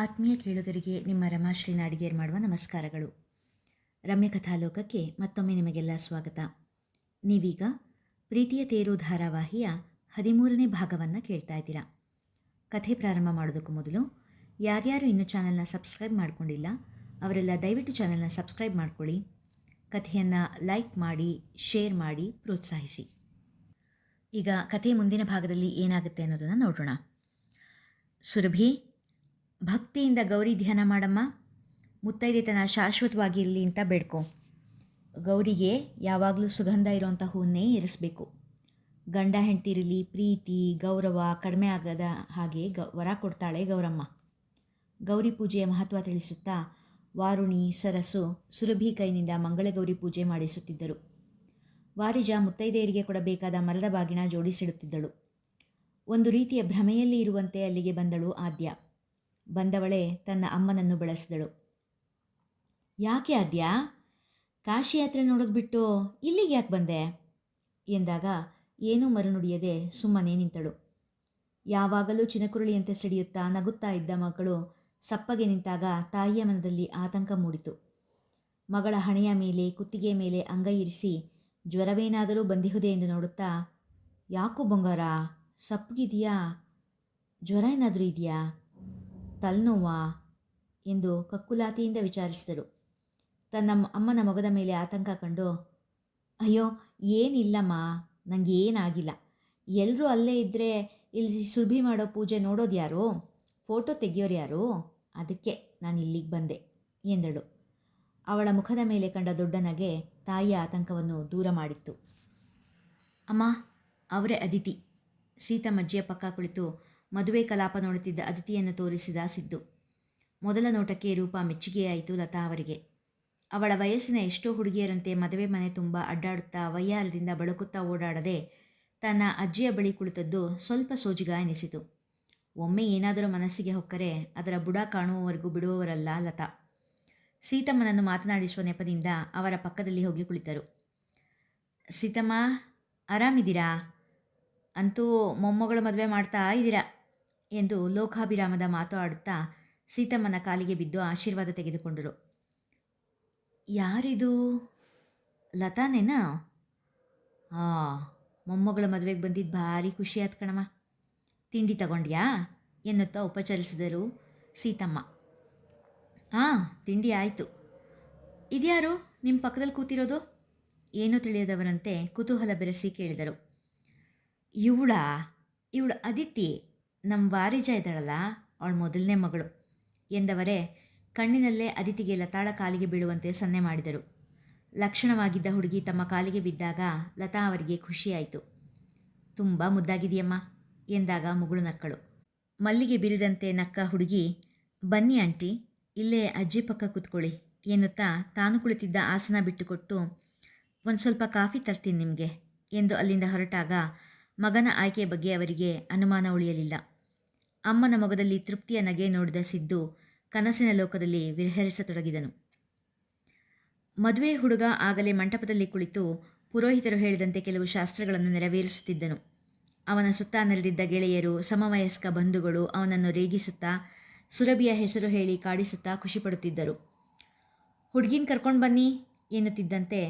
ಆತ್ಮೀಯ ಕೇಳುಗರಿಗೆ ನಿಮ್ಮ ರಮಾಶ್ರೀ ನಾಡಿಗೇರ್ ಮಾಡುವ ನಮಸ್ಕಾರಗಳು. ರಮ್ಯ ಕಥಾಲೋಕಕ್ಕೆ ಮತ್ತೊಮ್ಮೆ ನಿಮಗೆಲ್ಲ ಸ್ವಾಗತ. ನೀವೀಗ ಪ್ರೀತಿಯ ತೇರು ಧಾರಾವಾಹಿಯ ಹದಿಮೂರನೇ ಭಾಗವನ್ನು ಕೇಳ್ತಾ ಇದ್ದೀರಾ. ಕಥೆ ಪ್ರಾರಂಭ ಮಾಡೋದಕ್ಕೂ ಮೊದಲು ಯಾರ್ಯಾರು ಇನ್ನೂ ಚಾನಲ್ನ ಸಬ್ಸ್ಕ್ರೈಬ್ ಮಾಡ್ಕೊಂಡಿಲ್ಲ, ಅವರೆಲ್ಲ ದಯವಿಟ್ಟು ಚಾನಲ್ನ ಸಬ್ಸ್ಕ್ರೈಬ್ ಮಾಡ್ಕೊಳ್ಳಿ. ಕಥೆಯನ್ನು ಲೈಕ್ ಮಾಡಿ, ಶೇರ್ ಮಾಡಿ, ಪ್ರೋತ್ಸಾಹಿಸಿ. ಈಗ ಕಥೆ ಮುಂದಿನ ಭಾಗದಲ್ಲಿ ಏನಾಗುತ್ತೆ ಅನ್ನೋದನ್ನು ನೋಡೋಣ. ಸುರಭಿ ಭಕ್ತಿಯಿಂದ ಗೌರಿ ಧ್ಯಾನ ಮಾಡಮ್ಮ. ಮುತ್ತೈದೆತನ ಶಾಶ್ವತವಾಗಿರಲಿ ಅಂತ ಬೇಡ್ಕೊ. ಗೌರಿಗೆ ಯಾವಾಗಲೂ ಸುಗಂಧ ಇರುವಂಥ ಹೂವನ್ನೇ ಇರಿಸಬೇಕು. ಗಂಡ ಹೆಂಡ್ತಿರಲಿ ಪ್ರೀತಿ, ಗೌರವ ಕಡಿಮೆ ಆಗದ ಹಾಗೆ ಗ, ವರ ಕೊಡ್ತಾಳೆ ಗೌರಮ್ಮ. ಗೌರಿ ಪೂಜೆಯ ಮಹತ್ವ ತಿಳಿಸುತ್ತಾ ವಾರುಣಿ, ಸರಸು ಸುರಭಿ ಕೈನಿಂದ ಮಂಗಳಗೌರಿ ಪೂಜೆ ಮಾಡಿಸುತ್ತಿದ್ದರು. ವಾರಿಜ ಮುತ್ತೈದೆಯರಿಗೆ ಕೊಡಬೇಕಾದ ಮರದ ಬಾಗಿನ ಜೋಡಿಸಿಡುತ್ತಿದ್ದಳು. ಒಂದು ರೀತಿಯ ಭ್ರಮೆಯಲ್ಲಿ ಇರುವಂತೆ ಅಲ್ಲಿಗೆ ಬಂದಳು ಆದ್ಯ. ಬಂದವಳೆ ತನ್ನ ಅಮ್ಮನನ್ನು ಬಳಸಿದಳು. ಯಾಕೆ ಆದ್ಯಾ? ಕಾಶಿ ಯಾತ್ರೆ ನೋಡೋದು ಬಿಟ್ಟು ಇಲ್ಲಿಗೆ ಯಾಕೆ ಬಂದೆ? ಎಂದಾಗ ಏನೂ ಮರುನುಡಿಯದೆ ಸುಮ್ಮನೆ ನಿಂತಳು. ಯಾವಾಗಲೂ ಚಿನಕುರುಳಿಯಂತೆ ಸಿಡಿಯುತ್ತಾ ನಗುತ್ತಾ ಇದ್ದ ಮಗಳು ಸಪ್ಪಗೆ ನಿಂತಾಗ ತಾಯಿಯ ಮನದಲ್ಲಿ ಆತಂಕ ಮೂಡಿತು. ಮಗಳ ಹಣೆಯ ಮೇಲೆ ಕುತ್ತಿಗೆ ಮೇಲೆ ಅಂಗೈ ಇರಿಸಿ ಜ್ವರವೇನಾದರೂ ಬಂದಿಹುದೇ ಎಂದು ನೋಡುತ್ತಾ, ಯಾಕೋ ಬಂಗಾರ? ಸಪ್ಪಗಿದೆಯಾ? ಜ್ವರ ಏನಾದರೂ ಇದೆಯಾ? ತಲೆನೋವಾ ಎಂದು ಕಕ್ಕುಲಾತಿಯಿಂದ ವಿಚಾರಿಸಿದರು. ತನ್ನ ಅಮ್ಮನ ಮೊಗದ ಮೇಲೆ ಆತಂಕ ಕಂಡು, ಅಯ್ಯೋ, ಏನಿಲ್ಲಮ್ಮ ನನಗೆ ಏನಾಗಿಲ್ಲ. ಎಲ್ಲರೂ ಅಲ್ಲೇ ಇದ್ದರೆ ಇಲ್ಲಿ ಸುಲಭಿ ಮಾಡೋ ಪೂಜೆ ನೋಡೋದು ಯಾರು? ಫೋಟೋ ತೆಗಿಯೋರು ಯಾರು? ಅದಕ್ಕೆ ನಾನು ಇಲ್ಲಿಗೆ ಬಂದೆ, ಎಂದಳು. ಅವಳ ಮುಖದ ಮೇಲೆ ಕಂಡ ದೊಡ್ಡನಗೆ ತಾಯಿಯ ಆತಂಕವನ್ನು ದೂರ ಮಾಡಿತ್ತು. ಅಮ್ಮ, ಅವರೇ ಅದಿತಿ ಸೀತಮ್ಮಜ್ಜಿಯ ಪಕ್ಕ ಕುಳಿತು ಮದುವೆ ಕಲಾಪ ನೋಡುತ್ತಿದ್ದ ಅದಿತಿಯನ್ನು ತೋರಿಸಿದ ಸಿದ್ದು. ಮೊದಲ ನೋಟಕ್ಕೆ ರೂಪ ಮೆಚ್ಚುಗೆಯಾಯಿತು ಲತಾ ಅವರಿಗೆ. ಅವಳ ವಯಸ್ಸಿನ ಎಷ್ಟೋ ಹುಡುಗಿಯರಂತೆ ಮದುವೆ ಮನೆ ತುಂಬ ಅಡ್ಡಾಡುತ್ತಾ ವಯ್ಯಾರದಿಂದ ಬಳಕುತ್ತಾ ಓಡಾಡದೆ ತನ್ನ ಅಜ್ಜಿಯ ಬಳಿ ಕುಳಿತದ್ದು ಸ್ವಲ್ಪ ಸೋಜಿಗ ಎನಿಸಿತು. ಒಮ್ಮೆ ಏನಾದರೂ ಮನಸ್ಸಿಗೆ ಹೊಕ್ಕರೆ ಅದರ ಬುಡ ಕಾಣುವವರೆಗೂ ಬಿಡುವವರಲ್ಲ ಲತಾ. ಸೀತಮ್ಮನನ್ನು ಮಾತನಾಡಿಸುವ ನೆಪದಿಂದ ಅವರ ಪಕ್ಕದಲ್ಲಿ ಹೋಗಿ ಕುಳಿತರು. ಸೀತಮ್ಮ, ಆರಾಮಿದ್ದೀರಾ? ಅಂತೂ ಮೊಮ್ಮಗಳು ಮದುವೆ ಮಾಡ್ತಾ ಇದ್ದೀರಾ? ಎಂದು ಲೋಕಾಭಿರಾಮದ ಮಾತು ಆಡುತ್ತಾ ಸೀತಮ್ಮನ ಕಾಲಿಗೆ ಬಿದ್ದು ಆಶೀರ್ವಾದ ತೆಗೆದುಕೊಂಡರು. ಯಾರಿದು? ಲತಾನೇನಾ? ಆ, ಮೊಮ್ಮಗಳ ಮದುವೆಗೆ ಬಂದಿದ್ದು ಭಾರಿ ಖುಷಿ ಆಯ್ತು ಕಣಮ್ಮ. ತಿಂಡಿ ತಗೊಂಡ್ಯಾ? ಎನ್ನುತ್ತಾ ಉಪಚರಿಸಿದರು ಸೀತಮ್ಮ. ಹಾಂ ತಿಂಡಿ ಆಯಿತು. ಇದ್ಯಾರು? ನಿಮ್ಮ ಪಕ್ಕದಲ್ಲಿ ಕೂತಿರೋದು? ಏನೂ ತಿಳಿಯದವರಂತೆ ಕುತೂಹಲ ಬೆರೆಸಿ ಕೇಳಿದರು. ಇವಳ? ಇವಳು ಅದಿತಿ ನಮ್ಮ ವಾರಿಜ ಇದ್ದಾಳಲ್ಲ, ಅವಳ ಮೊದಲನೇ ಮಗಳು. ಎಂದವರೇ, ಕಣ್ಣಿನಲ್ಲೇ ಅದಿತಿಗೆ ಲತಾಳ ಕಾಲಿಗೆ ಬೀಳುವಂತೆ ಸನ್ನೆ ಮಾಡಿದರು. ಲಕ್ಷಣವಾಗಿದ್ದ ಹುಡುಗಿ ತಮ್ಮ ಕಾಲಿಗೆ ಬಿದ್ದಾಗ ಲತಾ ಅವರಿಗೆ ಖುಷಿಯಾಯಿತು. ತುಂಬ ಮುದ್ದಾಗಿದೆಯಮ್ಮ ಎಂದಾಗ ಮುಗುಳು ನಕ್ಕಳು. ಮಲ್ಲಿಗೆ ಬಿರಿದಂತೆ ನಕ್ಕ ಹುಡುಗಿ, ಬನ್ನಿ ಆಂಟಿ, ಇಲ್ಲೇ ಅಜ್ಜಿ ಪಕ್ಕ ಕೂತ್ಕೊಳ್ಳಿ, ಎನ್ನುತ್ತಾ ತಾನು ಕುಳಿತಿದ್ದ ಆಸನ ಬಿಟ್ಟುಕೊಟ್ಟು, ಒಂದು ಸ್ವಲ್ಪ ಕಾಫಿ ತರ್ತೀನಿ ನಿಮಗೆ, ಎಂದು ಅಲ್ಲಿಂದ ಹೊರಟಾಗ ಮಗನ ಆಯ್ಕೆ ಬಗ್ಗೆ ಅವರಿಗೆ ಅನುಮಾನ ಉಳಿಯಲಿಲ್ಲ. ಅಮ್ಮನ ಮೊಗದಲ್ಲಿ ತೃಪ್ತಿಯ ನಗೆ ನೋಡಿದ ಸಿದ್ದು ಕನಸಿನ ಲೋಕದಲ್ಲಿ ವಿರಹರಿಸತೊಡಗಿದನು ಮದುವೆ ಹುಡುಗ ಆಗಲೇ ಮಂಟಪದಲ್ಲಿ ಕುಳಿತು ಪುರೋಹಿತರು ಹೇಳಿದಂತೆ ಕೆಲವು ಶಾಸ್ತ್ರಗಳನ್ನು ನೆರವೇರಿಸುತ್ತಿದ್ದನು. ಅವನ ಸುತ್ತ ನೆರೆದಿದ್ದ ಗೆಳೆಯರು, ಸಮವಯಸ್ಕ ಬಂಧುಗಳು ಅವನನ್ನು ರೇಗಿಸುತ್ತಾ, ಸುರಭಿಯ ಹೆಸರು ಹೇಳಿ ಕಾಡಿಸುತ್ತಾ ಖುಷಿಪಡುತ್ತಿದ್ದರು. ಹುಡುಗಿನ ಕರ್ಕೊಂಡು ಬನ್ನಿ, ಎನ್ನುತ್ತಿದ್ದಂತೆ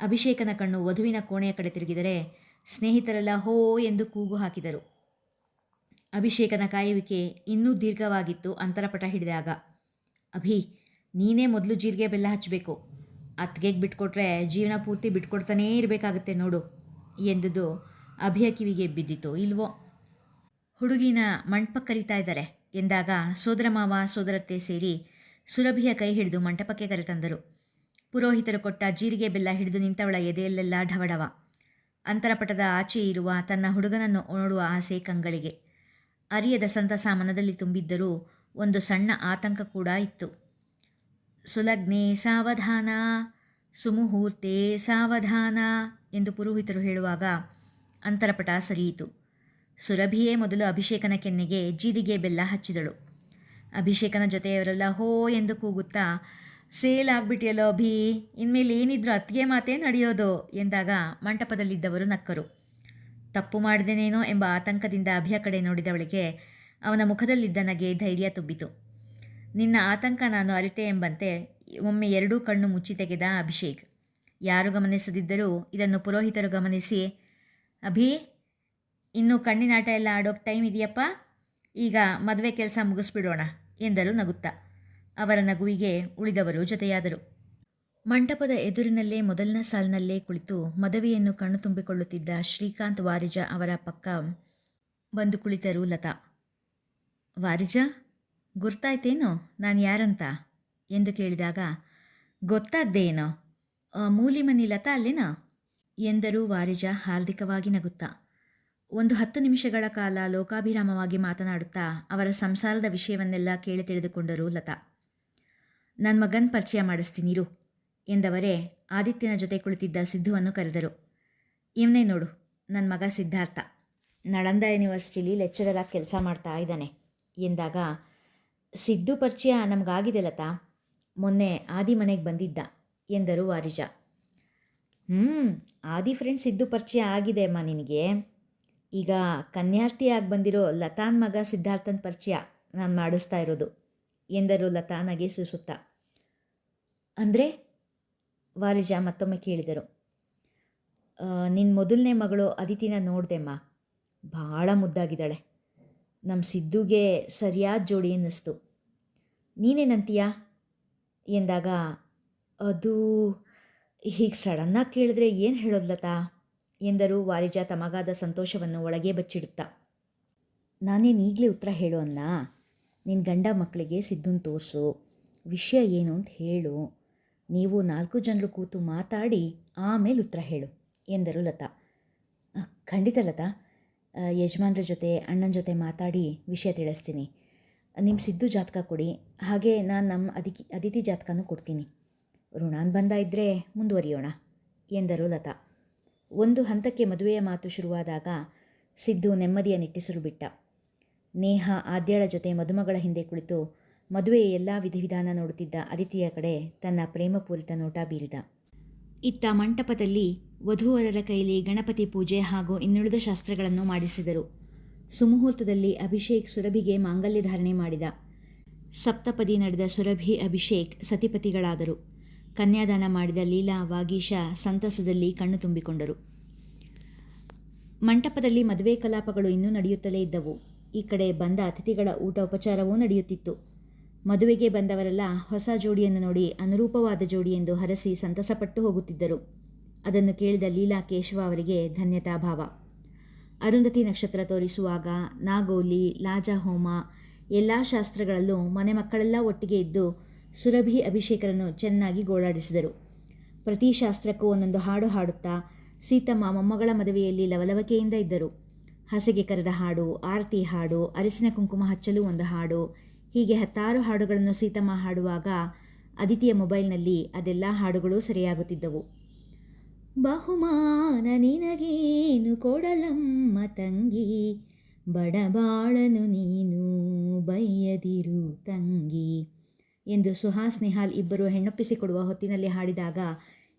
ಅಭಿಷೇಕನ ಕಣ್ಣು ವಧುವಿನ ಕೋಣೆಯ ಕಡೆ ತಿರುಗಿದರೆ ಸ್ನೇಹಿತರೆಲ್ಲ ಹೋ ಎಂದು ಕೂಗು ಹಾಕಿದರು. ಅಭಿಷೇಕನ ಕಾಯುವಿಕೆ ಇನ್ನೂ ದೀರ್ಘವಾಗಿತ್ತು. ಅಂತರಪಟ ಹಿಡಿದಾಗ, ಅಭಿ, ನೀನೇ ಮೊದಲು ಜೀರಿಗೆ ಬೆಲ್ಲ ಹಚ್ಚಬೇಕು ಅತ್ತಿಗೆಗೆ ಬಿಟ್ಕೊಟ್ರೆ ಜೀವನ ಪೂರ್ತಿ ಬಿಟ್ಕೊಡ್ತಾನೇ ಇರಬೇಕಾಗತ್ತೆ ನೋಡು ಎಂದುದು ಅಭಿಯ ಕಿವಿಗೆ ಬಿದ್ದಿತು ಇಲ್ವೋ. ಹುಡುಗಿನ ಮಂಟಪ ಕರೀತಾ ಇದ್ದಾರೆ ಎಂದಾಗ ಸೋದರ ಮಾವ ಸೋದರತ್ತೆ ಸೇರಿ ಸುರಭಿಯ ಕೈ ಹಿಡಿದು ಮಂಟಪಕ್ಕೆ ಕರೆತಂದರು. ಪುರೋಹಿತರು ಕೊಟ್ಟ ಜೀರಿಗೆ ಬೆಲ್ಲ ಹಿಡಿದು ನಿಂತವಳ ಎದೆಯಲ್ಲೆಲ್ಲ ಢವಢವ. ಅಂತರಪಟದ ಆಚೆ ಇರುವ ತನ್ನ ಹುಡುಗನನ್ನು ನೋಡುವ ಆಸೆ ಕಂಗಳಿಗೆ. ಅರಿಯದ ಸಂತಸ ಮನದಲ್ಲಿ ತುಂಬಿದ್ದರೂ ಒಂದು ಸಣ್ಣ ಆತಂಕ ಕೂಡ ಇತ್ತು. ಸುಲಗ್ನೆ ಸಾವಧಾನ, ಸುಮುಹೂರ್ತೆ ಸಾವಧಾನ ಎಂದು ಪುರೋಹಿತರು ಹೇಳುವಾಗ ಅಂತರಪಟ ಸರಿಯಿತು. ಸುರಭಿಯೇ ಮೊದಲು ಅಭಿಷೇಕನ ಕೆನ್ನೆಗೆ ಜೀರಿಗೆ ಬೆಲ್ಲ ಹಚ್ಚಿದಳು. ಅಭಿಷೇಕನ ಜೊತೆಯವರೆಲ್ಲ ಹೋ ಎಂದು ಕೂಗುತ್ತಾ ಸೇಲ್ ಆಗ್ಬಿಟ್ಟಿಯಲ್ಲೋ ಅಭಿ? ಇನ್ಮೇಲೆ ಏನಿದ್ರು ಅತ್ತಿಗೆ ಮಾತೇ ನಡೆಯೋದು ಎಂದಾಗ ಮಂಟಪದಲ್ಲಿದ್ದವರು ನಕ್ಕರು. ತಪ್ಪು ಮಾಡಿದೆನೇನೋ ಎಂಬ ಆತಂಕದಿಂದ ಅಭಿಯ ಕಡೆ ನೋಡಿದವಳಿಗೆ ಅವನ ಮುಖದಲ್ಲಿದ್ದ ನಗೆ ಧೈರ್ಯ ತುಂಬಿತು. ನಿನ್ನ ಆತಂಕ ನಾನು ಅರಿತೆ ಎಂಬಂತೆ ಒಮ್ಮೆ ಎರಡೂ ಕಣ್ಣು ಮುಚ್ಚಿ ತೆಗೆದ ಅಭಿಷೇಕ್. ಯಾರು ಗಮನಿಸದಿದ್ದರೂ ಇದನ್ನು ಪುರೋಹಿತರು ಗಮನಿಸಿ, ಅಭಿ, ಇನ್ನೂ ಕಣ್ಣಿನಾಟ ಎಲ್ಲ ಆಡೋಕೆ ಟೈಮ್ ಇದೆಯಪ್ಪ? ಈಗ ಮದುವೆ ಕೆಲಸ ಮುಗಿಸ್ಬಿಡೋಣ, ಎಂದರು ನಗುತ್ತಾ. ಅವರ ನಗುವಿಗೆ ಉಳಿದವರು ಜೊತೆಯಾದರು. ಮಂಟಪದ ಎದುರಿನಲ್ಲೇ ಮೊದಲನ ಸಾಲಿನಲ್ಲೇ ಕುಳಿತು ಮದುವೆಯನ್ನು ಕಣ್ಣು ತುಂಬಿಕೊಳ್ಳುತ್ತಿದ್ದ ಶ್ರೀಕಾಂತ್ ವಾರಿಜ ಅವರ ಪಕ್ಕ ಬಂದು ಕುಳಿತರು ಲತಾ. ವಾರಿಜ, ಗುರ್ತಾಯ್ತೇನೋ? ನಾನು ಯಾರಂತ? ಎಂದು ಕೇಳಿದಾಗ, ಗೊತ್ತಾದ್ದೇನೋ? ಮೂಲಿಮನಿ ಲತಾ ಅಲ್ಲೇನಾ? ಎಂದರು ವಾರಿಜ ಹಾರ್ದಿಕವಾಗಿ ನಗುತ್ತಾ. ಒಂದು ಹತ್ತು ನಿಮಿಷಗಳ ಕಾಲ ಲೋಕಾಭಿರಾಮವಾಗಿ ಮಾತನಾಡುತ್ತಾ ಅವರ ಸಂಸಾರದ ವಿಷಯವನ್ನೆಲ್ಲ ಕೇಳಿ ತಿಳಿದುಕೊಂಡರು ಲತಾ. ನನ್ನ ಮಗನ ಪರಿಚಯ ಮಾಡಿಸ್ತೀನಿ, ಇರು, ಎಂದವರೇ ಆದಿತ್ಯನ ಜೊತೆ ಕುಳಿತಿದ್ದ ಸಿದ್ಧುವನ್ನು ಕರೆದರು. ಇವನೇ ನೋಡು ನನ್ನ ಮಗ ಸಿದ್ಧಾರ್ಥ. ನಳಂದ ಯೂನಿವರ್ಸಿಟಿಲಿ ಲೆಕ್ಚರರ್ ಆಗಿ ಕೆಲಸ ಮಾಡ್ತಾ ಇದ್ದಾನೆ ಎಂದಾಗ, ಸಿದ್ದು ಪರಿಚಯ ನಮಗಾಗಿದೆ ಲತಾ. ಮೊನ್ನೆ ಆದಿ ಮನೆಗೆ ಬಂದಿದ್ದ, ಎಂದರು ವಾರಿಜ. ಹ್ಞೂ ಆದಿ ಫ್ರೆಂಡ್ ಸಿದ್ದು ಪರಿಚಯ ಆಗಿದೆ ಅಮ್ಮ ನಿನಗೆ. ಈಗ ಕನ್ಯಾರ್ಥಿಯಾಗಿ ಬಂದಿರೋ ಲತಾನ್ ಮಗ ಸಿದ್ಧಾರ್ಥನ ಪರಿಚಯ ನಾನು ಮಾಡಿಸ್ತಾ ಇರೋದು. ಎಂದರು ಲತಾ ನಗೆಸಿಸುತ್ತಾ ಅಂದರೆ? ವಾರಿಜಾ ಮತ್ತೊಮ್ಮೆ ಕೇಳಿದರು. ನಿನ್ನ ಮೊದಲನೇ ಮಗಳು ಅದಿತಿನ ನೋಡ್ದೆಮ್ಮ. ಭಾಳ ಮುದ್ದಾಗಿದ್ದಾಳೆ. ನಮ್ಮ ಸಿದ್ದುಗೆ ಸರಿಯಾದ ಜೋಡಿ ಅನ್ನಿಸ್ತು. ನೀನೇನಂತೀಯಾ? ಎಂದಾಗ, ಅದು ಹೀಗೆ ಸಡನ್ನಾಗಿ ಕೇಳಿದ್ರೆ ಏನು ಹೇಳೋದು ಲತಾ? ಎಂದರು ವಾರಿಜಾ ತಮಗಾದ ಸಂತೋಷವನ್ನು ಒಳಗೆ ಬಚ್ಚಿಡುತ್ತಾ. ನಾನೇನು ಈಗಲೇ ಉತ್ತರ ಹೇಳು ಅನ್ನ ನಿನ್ನ ಗಂಡ ಮಕ್ಕಳಿಗೆ ಸಿದ್ದುನ್ ತೋರಿಸು. ವಿಷಯ ಏನು ಅಂತ ಹೇಳು. ನೀವು ನಾಲ್ಕು ಜನರು ಕೂತು ಮಾತಾಡಿ ಆಮೇಲೆ ಉತ್ತರ ಹೇಳು, ಎಂದರು ಲತಾ. ಖಂಡಿತ ಲತಾ. ಯಜಮಾನ್ರ ಜೊತೆ, ಅಣ್ಣನ ಜೊತೆ ಮಾತಾಡಿ ವಿಷಯ ತಿಳಿಸ್ತೀನಿ. ನಿಮ್ಮ ಸಿದ್ದು ಜಾತಕ ಕೊಡಿ. ಹಾಗೆ ನಾನು ನಮ್ಮ ಅದಿಕಿ, ಅದಿತಿ ಜಾತಕನೂ ಕೊಡ್ತೀನಿ. ಋಣಾನ್ ಬಂದ ಇದ್ದರೆ ಮುಂದುವರಿಯೋಣ, ಎಂದರು ಲತಾ. ಒಂದು ಹಂತಕ್ಕೆ ಮದುವೆಯ ಮಾತು ಶುರುವಾದಾಗ ಸಿದ್ದು ನೆಮ್ಮದಿಯ ನಿಟ್ಟಿಸಲು ಬಿಟ್ಟ ನೇಹ, ಆದ್ಯಳ ಜೊತೆ ಮದುಮಗಳ ಹಿಂದೆ ಕುಳಿತು ಮದುವೆಯ ಎಲ್ಲ ವಿಧಿವಿಧಾನ ನೋಡುತ್ತಿದ್ದ ಅದಿತಿಯ ಕಡೆ ತನ್ನ ಪ್ರೇಮಪೂರಿತ ನೋಟ ಬೀರಿದ. ಇತ್ತ ಮಂಟಪದಲ್ಲಿ ವಧುವರರ ಕೈಲಿ ಗಣಪತಿ ಪೂಜೆ ಹಾಗೂ ಇನ್ನುಳಿದ ಶಾಸ್ತ್ರಗಳನ್ನು ಮಾಡಿಸಿದರು. ಸುಮುಹೂರ್ತದಲ್ಲಿ ಅಭಿಷೇಕ್ ಸುರಭಿಗೆ ಮಾಂಗಲ್ಯ ಧಾರಣೆ ಮಾಡಿದ. ಸಪ್ತಪದಿ ನಡೆದ ಸುರಭಿ, ಅಭಿಷೇಕ್ ಸತಿಪತಿಗಳಾದರು. ಕನ್ಯಾದಾನ ಮಾಡಿದ ಲೀಲಾ, ವಾಗೀಶ ಸಂತಸದಲ್ಲಿ ಕಣ್ಣು ತುಂಬಿಕೊಂಡರು. ಮಂಟಪದಲ್ಲಿ ಮದುವೆ ಕಲಾಪಗಳು ಇನ್ನೂ ನಡೆಯುತ್ತಲೇ ಇದ್ದವು. ಈ ಕಡೆ ಬಂದ ಅತಿಥಿಗಳ ಊಟ ಉಪಚಾರವೂ ನಡೆಯುತ್ತಿತ್ತು. ಮದುವೆಗೆ ಬಂದವರೆಲ್ಲ ಹೊಸ ಜೋಡಿಯನ್ನು ನೋಡಿ ಅನುರೂಪವಾದ ಜೋಡಿ ಎಂದು ಹರಸಿ ಸಂತಸಪಟ್ಟು ಹೋಗುತ್ತಿದ್ದರು. ಅದನ್ನು ಕೇಳಿದ ಲೀಲಾ ಕೇಶವ ಅವರಿಗೆ ಧನ್ಯತಾಭಾವ. ಅರುಂಧತಿ ನಕ್ಷತ್ರ ತೋರಿಸುವಾಗ ನಾಗೋಲಿ ಲಾಜಾ ಹೋಮ ಎಲ್ಲ ಶಾಸ್ತ್ರಗಳಲ್ಲೂ ಮನೆ ಮಕ್ಕಳೆಲ್ಲ ಒಟ್ಟಿಗೆ ಇದ್ದು ಸುರಭಿ ಅಭಿಷೇಕರನ್ನು ಚೆನ್ನಾಗಿ ಗೋಳಾಡಿಸಿದರು. ಪ್ರತಿ ಶಾಸ್ತ್ರಕ್ಕೂ ಒಂದೊಂದು ಹಾಡು ಹಾಡುತ್ತಾ ಸೀತಮ್ಮ ಮೊಮ್ಮಗಳ ಮದುವೆಯಲ್ಲಿ ಲವಲವಿಕೆಯಿಂದ ಇದ್ದರು. ಹಸೆಗೆ ಕರೆದ ಹಾಡು, ಆರತಿ ಹಾಡು, ಅರಿಸಿನ ಕುಂಕುಮ ಹಚ್ಚಲು ಒಂದು ಹಾಡು. ಹೀಗೆ ಹತ್ತಾರು ಹಾಡುಗಳನ್ನು ಸೀತಮ್ಮ ಹಾಡುವಾಗ ಅದಿತಿಯ ಮೊಬೈಲ್ನಲ್ಲಿ ಅದೆಲ್ಲ ಹಾಡುಗಳು ಸರಿಯಾಗುತ್ತಿದ್ದವು. ಬಹುಮಾನ ನಿನಗೇನು ಕೊಡಲಮ್ಮ ತಂಗಿ, ಬಡಬಾಳನು ನೀನು ಬೈಯದಿರು ತಂಗಿ ಎಂದು ಸುಹಾಸ್ ನಿಹಾಲ್ ಇಬ್ಬರು ಹೆಣ್ಣೊಪ್ಪಿಸಿಕೊಡುವ ಹೊತ್ತಿನಲ್ಲಿ ಹಾಡಿದಾಗ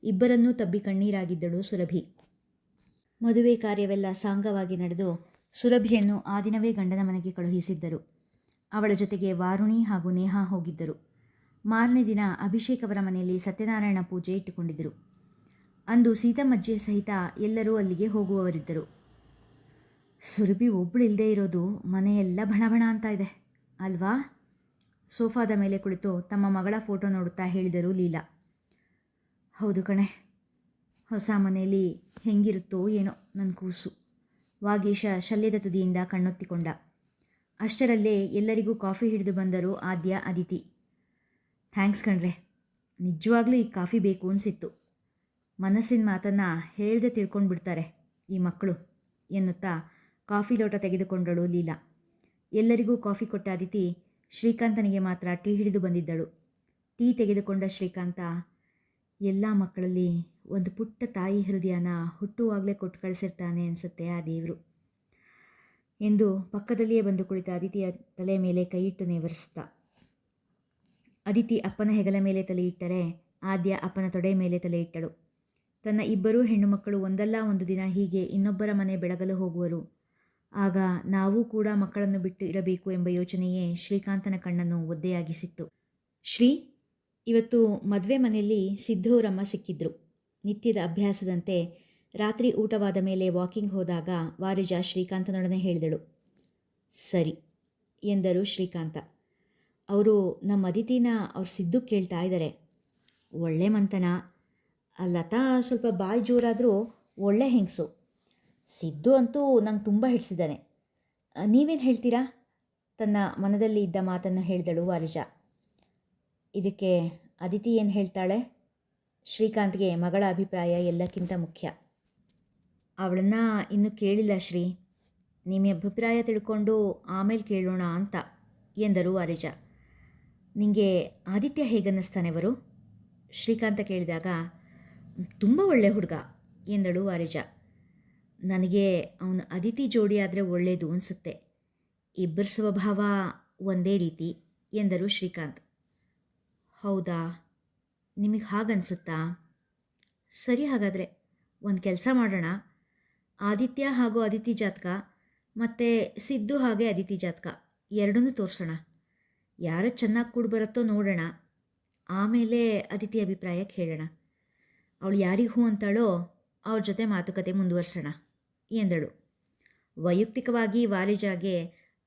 ಇಬ್ಬರನ್ನೂ ತಬ್ಬಿ ಕಣ್ಣೀರಾಗಿದ್ದಳು ಸುರಭಿ ಮದುವೆ ಕಾರ್ಯವೆಲ್ಲ ಸಾಂಗವಾಗಿ ನಡೆದು ಸುರಭಿಯನ್ನು ಆ ದಿನವೇ ಗಂಡನ ಮನೆಗೆ ಕಳುಹಿಸಿದ್ದರು. ಅವಳ ಜೊತೆಗೆ ವಾರುಣಿ ಹಾಗೂ ನೇಹಾ ಹೋಗಿದ್ದರು. ಮಾರನೇ ದಿನ ಅಭಿಷೇಕ್ ಅವರ ಮನೆಯಲ್ಲಿ ಸತ್ಯನಾರಾಯಣ ಪೂಜೆ ಇಟ್ಟುಕೊಂಡಿದ್ದರು. ಅಂದು ಸೀತಮ್ಮಜ್ಜೆ ಸಹಿತ ಎಲ್ಲರೂ ಅಲ್ಲಿಗೆ ಹೋಗುವವರಿದ್ದರು. ಸುರಭಿ ಒಬ್ಬಳು ಇಲ್ಲದೆ ಇರೋದು ಮನೆಯೆಲ್ಲ ಭಣಭಣ ಅಂತ ಇದೆ, ಅಲ್ವಾ? ಸೋಫಾದ ಮೇಲೆ ಕುಳಿತು ತಮ್ಮ ಮಗಳ ಫೋಟೋ ನೋಡುತ್ತಾ ಹೇಳಿದರು ಲೀಲಾ. ಹೌದು ಕಣೆ ಹೊಸ ಮನೆಯಲ್ಲಿ ಹೆಂಗಿರುತ್ತೋ ಏನೋ ನನ್ನ ಕೂಸು. ವಾಗೀಶ ಶಲ್ಯದ ತುದಿಯಿಂದ ಕಣ್ಣೊತ್ತಿಕೊಂಡ. ಅಷ್ಟರಲ್ಲೇ ಎಲ್ಲರಿಗೂ ಕಾಫಿ ಹಿಡಿದು ಬಂದರು ಆದ್ಯ, ಅದಿತಿ. ಥ್ಯಾಂಕ್ಸ್ ಕಣ್ರೆ. ನಿಜವಾಗ್ಲೂ ಈ ಕಾಫಿ ಬೇಕು ಅನಿಸಿತ್ತು. ಮನಸ್ಸಿನ ಮಾತನ್ನು ಹೇಳ್ದೆ ತಿಳ್ಕೊಂಡು ಬಿಡ್ತಾರೆ ಈ ಮಕ್ಕಳು ಎನ್ನುತ್ತಾ ಕಾಫಿ ಲೋಟ ತೆಗೆದುಕೊಂಡಳು ಲೀಲಾ. ಎಲ್ಲರಿಗೂ ಕಾಫಿ ಕೊಟ್ಟ ಅದಿತಿ ಶ್ರೀಕಾಂತನಿಗೆ ಮಾತ್ರ ಟೀ ಹಿಡಿದು ಬಂದಿದ್ದಳು. ಟೀ ತೆಗೆದುಕೊಂಡ ಶ್ರೀಕಾಂತ, ಎಲ್ಲ ಮಕ್ಕಳಲ್ಲಿ ಒಂದು ಪುಟ್ಟ ತಾಯಿ ಹೃದಯನ ಹುಟ್ಟುವಾಗಲೇ ಕೊಟ್ಟು ಕಳಿಸಿರ್ತಾನೆ ಅನಿಸುತ್ತೆ ಆ ದೇವರು. ಎಂದು ಪಕ್ಕದಲ್ಲಿಯೇ ಬಂದು ಕುಳಿತ ಅದಿತಿಯ ತಲೆ ಮೇಲೆ ಕೈಯಿಟ್ಟು ನೇವರಿಸ್ತಾ ಅದಿತಿ ಅಪ್ಪನ ಹೆಗಲ ಮೇಲೆ ತಲೆಯಿಟ್ಟರೆ ಆದ್ಯ ಅಪ್ಪನ ತೊಡೆ ಮೇಲೆ ತಲೆಯಿಟ್ಟಳು ತನ್ನ ಇಬ್ಬರೂ ಹೆಣ್ಣು ಮಕ್ಕಳು ಒಂದಲ್ಲ ಒಂದು ದಿನ ಹೀಗೆ ಇನ್ನೊಬ್ಬರ ಮನೆ ಬೆಳಗಲು ಹೋಗುವರು. ಆಗ ನಾವೂ ಕೂಡ ಮಕ್ಕಳನ್ನು ಬಿಟ್ಟು ಇರಬೇಕು ಎಂಬ ಯೋಚನೆಯೇ ಶ್ರೀಕಾಂತನ ಕಣ್ಣನ್ನು ಒದ್ದೆಯಾಗಿಸಿತ್ತು. ಶ್ರೀ, ಇವತ್ತು ಮದುವೆ ಮನೆಯಲ್ಲಿ ಸಿದ್ಧೂರಮ್ಮ ಸಿಕ್ಕಿದ್ರು. ನಿತ್ಯದ ಅಭ್ಯಾಸದಂತೆ ರಾತ್ರಿ ಊಟವಾದ ಮೇಲೆ ವಾಕಿಂಗ್ ಹೋದಾಗ ವಾರಿಜಾ ಶ್ರೀಕಾಂತನೊಡನೆ ಹೇಳಿದಳು, ಸರಿ, ಎಂದರು ಶ್ರೀಕಾಂತ. ಅವರು ನಮ್ಮ ಅದಿತಿನ ಅವ್ರ ಸಿದ್ದು ಕೇಳ್ತಾ ಇದ್ದಾರೆ ಒಳ್ಳೆ ಮಂತನ? ಲತಾ ಸ್ವಲ್ಪ ಬಾಯಿ ಜೋರಾದರೂ ಒಳ್ಳೆ ಹೆಂಗಸು. ಸಿದ್ದು ಅಂತೂ ನಂಗೆ ತುಂಬ ಹಿಡಿಸಿದ್ದಾನೆ. ನೀವೇನು ಹೇಳ್ತೀರಾ? ತನ್ನ ಮನದಲ್ಲಿ ಇದ್ದ ಮಾತನ್ನು ಹೇಳಿದಳು ವಾರಿಜಾ. ಇದಕ್ಕೆ ಅದಿತಿ ಏನು ಹೇಳ್ತಾಳೆ? ಶ್ರೀಕಾಂತ್ಗೆ ಮಗಳ ಅಭಿಪ್ರಾಯ ಎಲ್ಲಕ್ಕಿಂತ ಮುಖ್ಯ. ಅವಳನ್ನ ಇನ್ನೂ ಕೇಳಿಲ್ಲ ಶ್ರೀ. ನಿಮ್ಮ ಅಭಿಪ್ರಾಯ ತಿಳ್ಕೊಂಡು ಆಮೇಲೆ ಕೇಳೋಣ ಅಂತ ಎಂದರು ವಾರಿಜ ನಿಮಗೆ ಆದಿತ್ಯ ಹೇಗನ್ನಿಸ್ತಾನೆ ಅವರು ಶ್ರೀಕಾಂತ ಕೇಳಿದಾಗ, ತುಂಬ ಒಳ್ಳೆ ಹುಡುಗ ಎಂದಳು ವಾರಿಜ ನನಗೆ ಅವನು ಅದಿತಿ ಜೋಡಿ ಆದರೆ ಒಳ್ಳೆಯದು ಅನಿಸುತ್ತೆ. ಇಬ್ಬರ ಸ್ವಭಾವ ಒಂದೇ ರೀತಿ ಎಂದರು ಶ್ರೀಕಾಂತ್. ಹೌದಾ? ನಿಮಗೆ ಹಾಗನ್ಸುತ್ತಾ? ಸರಿ ಹಾಗಾದರೆ, ಒಂದು ಕೆಲಸ ಮಾಡೋಣ. ಆದಿತ್ಯ ಹಾಗೂ ಅದಿತಿ ಜಾತಕ ಮತ್ತು ಸಿದ್ದು ಹಾಗೆ ಅದಿತಿ ಜಾತಕ, ಎರಡನ್ನೂ ತೋರಿಸೋಣ. ಯಾರು ಚೆನ್ನಾಗಿ ಕೂಡಿ ಬರುತ್ತೋ ನೋಡೋಣ. ಆಮೇಲೆ ಅದಿತಿ ಅಭಿಪ್ರಾಯ ಕೇಳೋಣ. ಅವಳು ಯಾರಿಗೆ ಹೂ ಅಂತಾಳೋ ಅವ್ರ ಜೊತೆ ಮಾತುಕತೆ ಮುಂದುವರ್ಸೋಣ, ಎಂದಳು. ವೈಯಕ್ತಿಕವಾಗಿ ವಾರಿಜಾಗೆ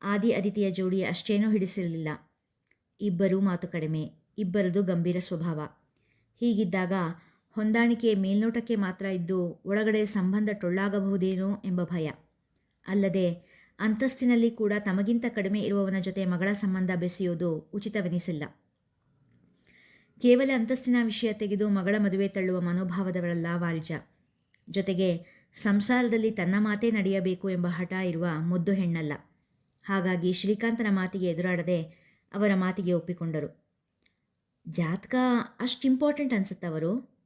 ಆದಿ ಅದಿತಿಯ ಜೋಡಿ ಅಷ್ಟೇನೂ ಹಿಡಿಸಿರಲಿಲ್ಲ. ಇಬ್ಬರೂ ಮಾತು ಕಡಿಮೆ ಇಬ್ಬರದು ಗಂಭೀರ ಸ್ವಭಾವ. ಹೀಗಿದ್ದಾಗ ಹೊಂದಾಣಿಕೆ ಮೇಲ್ನೋಟಕ್ಕೆ ಮಾತ್ರ ಇದ್ದು ಒಳಗಡೆ ಸಂಬಂಧ ಟೊಳ್ಳಾಗಬಹುದೇನೋ ಎಂಬ ಭಯ. ಅಲ್ಲದೆ ಅಂತಸ್ತಿನಲ್ಲಿ ಕೂಡ ತಮಗಿಂತ ಕಡಿಮೆ ಇರುವವನ ಜೊತೆ ಮಗಳ ಸಂಬಂಧ ಬೆಸೆಯುವುದು ಉಚಿತವೆನಿಸಿಲ್ಲ. ಕೇವಲ ಅಂತಸ್ತಿನ ವಿಷಯ ತೆಗೆದು ಮಗಳ ಮದುವೆ ತಳ್ಳುವ ಮನೋಭಾವದವರಲ್ಲ ವಾರಿಜ ಜೊತೆಗೆ ಸಂಸಾರದಲ್ಲಿ ತನ್ನ ಮಾತೇ ನಡೆಯಬೇಕು ಎಂಬ ಹಠ ಇರುವ ಮುದ್ದು ಹೆಣ್ಣಲ್ಲ. ಹಾಗಾಗಿ ಶ್ರೀಕಾಂತನ ಮಾತಿಗೆ ಎದುರಾಡದೆ ಅವರ ಮಾತಿಗೆ ಒಪ್ಪಿಕೊಂಡರು. ಜಾತಕ ಅಷ್ಟು ಇಂಪಾರ್ಟೆಂಟ್ ಅನ್ಸುತ್ತವರು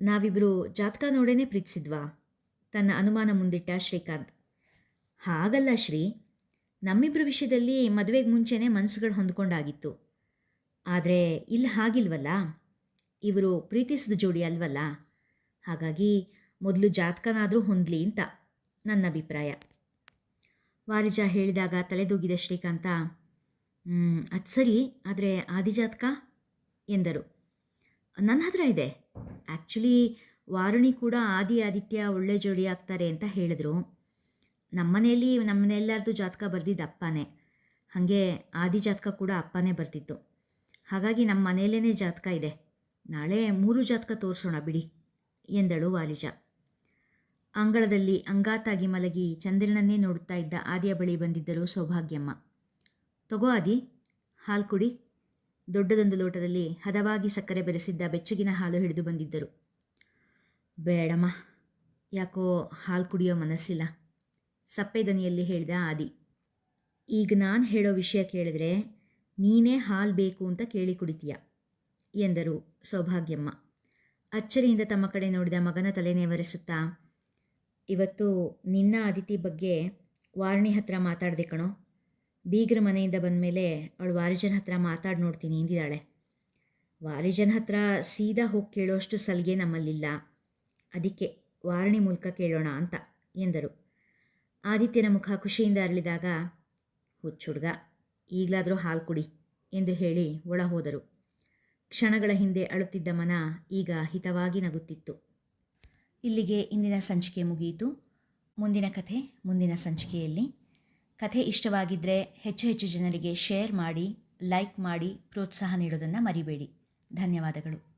ನಾವಿಬ್ಬರು ಜಾತಕ ನೋಡೇನೆ ಪ್ರೀತಿಸಿದ್ವಾ? ತನ್ನ ಅನುಮಾನ ಮುಂದಿಟ್ಟ ಶ್ರೀಕಾಂತ್. ಹಾಗಲ್ಲ ಶ್ರೀ. ನಮ್ಮಿಬ್ಬರ ವಿಷಯದಲ್ಲಿ ಮದುವೆಗೆ ಮುಂಚೆನೇ ಮನಸ್ಸುಗಳು ಹೊಂದ್ಕೊಂಡಾಗಿತ್ತು. ಆದರೆ ಇಲ್ಲಿ ಹಾಗಿಲ್ವಲ್ಲ? ಇವರು ಪ್ರೀತಿಸಿದ ಜೋಡಿ ಅಲ್ವಲ್ಲ? ಹಾಗಾಗಿ ಮೊದಲು ಜಾತಕನಾದರೂ ಹೊಂದಲಿ ಅಂತ ನನ್ನ ಅಭಿಪ್ರಾಯ. ವಾರಿಜ ಹೇಳಿದಾಗ ತಲೆದೂಗಿದ ಶ್ರೀಕಾಂತ. ಅದು ಸರಿ, ಆದರೆ ಆದಿಜಾತಕ? ಎಂದರು. ನನ್ನ ಹತ್ರ ಇದೆ. ಆ್ಯಕ್ಚುಲಿ ವಾರುಣಿ ಕೂಡ ಆದಿ ಆದಿತ್ಯ ಒಳ್ಳೆ ಜೋಡಿ ಆಗ್ತಾರೆ ಅಂತ ಹೇಳಿದ್ರು. ನಮ್ಮನೆಯಲ್ಲಿ ನಮ್ಮನೆಲ್ಲರದು ಜಾತಕ ಬರೆದಿದ್ದು ಅಪ್ಪನೇ. ಹಾಗೆ ಆದಿ ಜಾತಕ ಕೂಡ ಅಪ್ಪನೇ ಬರ್ತಿತ್ತು ಹಾಗಾಗಿ ನಮ್ಮ ಮನೆಯಲ್ಲೇ ಜಾತಕ ಇದೆ. ನಾಳೆ ಮೂರು ಜಾತಕ ತೋರಿಸೋಣ ಬಿಡಿ, ಎಂದಳು ವಾಲಿಜ. ಅಂಗಳದಲ್ಲಿ ಅಂಗಾತಾಗಿ ಮಲಗಿ ಚಂದ್ರನನ್ನೇ ನೋಡುತ್ತಾ ಇದ್ದ ಆದಿಯ ಬಳಿ ಬಂದಿದ್ದರು ಸೌಭಾಗ್ಯಮ್ಮ. ತಗೋ ಆದಿ, ಹಾಲು ಕುಡಿ. ದೊಡ್ಡದೊಂದು ಲೋಟದಲ್ಲಿ ಹದವಾಗಿ ಸಕ್ಕರೆ ಬೆರೆಸಿದ್ದ ಬೆಚ್ಚಗಿನ ಹಾಲು ಹಿಡಿದು ಬಂದಿದ್ದರು. ಬೇಡಮ್ಮ, ಯಾಕೋ ಹಾಲು ಕುಡಿಯೋ ಮನಸ್ಸಿಲ್ಲ, ಸಪ್ಪೆ ದನಿಯಲ್ಲಿ ಹೇಳಿದ ಆದಿ. ಈಗ ನಾನು ಹೇಳೋ ವಿಷಯ ಕೇಳಿದ್ರೆ ನೀನೇ ಹಾಲು ಬೇಕು ಅಂತ ಕೇಳಿ ಕುಡಿತೀಯ, ಎಂದರು ಸೌಭಾಗ್ಯಮ್ಮ. ಅಚ್ಚರಿಯಿಂದ ತಮ್ಮ ಕಡೆ ನೋಡಿದ ಮಗನ ತಲೆನೇ ಒರೆಸುತ್ತಾ, ಇವತ್ತು ನಿನ್ನ ಅದಿತಿ ಬಗ್ಗೆ ವಾರಣಿ ಹತ್ರ ಮಾತಾಡಿದೆ ಕಣೋ. ಬೀಗ್ರ ಮನೆಯಿಂದ ಬಂದ ಮೇಲೆ ಅವಳು ವಾರಿಜನ್ ಹತ್ರ ಮಾತಾಡಿ ನೋಡ್ತೀನಿ ಎಂದಿದ್ದಾಳೆ ವಾರಿಜನ ಹತ್ರ ಸೀದಾ ಹೋಗಿ ಕೇಳೋಷ್ಟು ಸಲಿಗೆ ನಮ್ಮಲ್ಲಿಲ್ಲ. ಅದಕ್ಕೆ ವಾರಣಿ ಮೂಲಕ ಕೇಳೋಣ ಅಂತ ಎಂದರು. ಆದಿತ್ಯನ ಮುಖ ಖುಷಿಯಿಂದ ಅರಳಿದಾಗ ಹುಚ್ಚುಡ್ಗ ಈಗಲಾದರೂ ಹಾಲು ಕುಡಿ ಎಂದು ಹೇಳಿ ಒಳ ಹೋದರು ಕ್ಷಣಗಳ ಹಿಂದೆ ಅಳುತ್ತಿದ್ದ ಮನ ಈಗ ಹಿತವಾಗಿ ನಗುತ್ತಿತ್ತು. ಇಲ್ಲಿಗೆ ಇಂದಿನ ಸಂಚಿಕೆ ಮುಗಿಯಿತು. ಮುಂದಿನ ಕಥೆ ಮುಂದಿನ ಸಂಚಿಕೆಯಲ್ಲಿ. ಕಥೆ ಇಷ್ಟವಾಗಿದ್ದರೆ ಹೆಚ್ಚು ಹೆಚ್ಚು ಜನರಿಗೆ ಶೇರ್ ಮಾಡಿ ಲೈಕ್ ಮಾಡಿ ಪ್ರೋತ್ಸಾಹ ನೀಡೋದನ್ನು ಮರಿಬೇಡಿ. ಧನ್ಯವಾದಗಳು.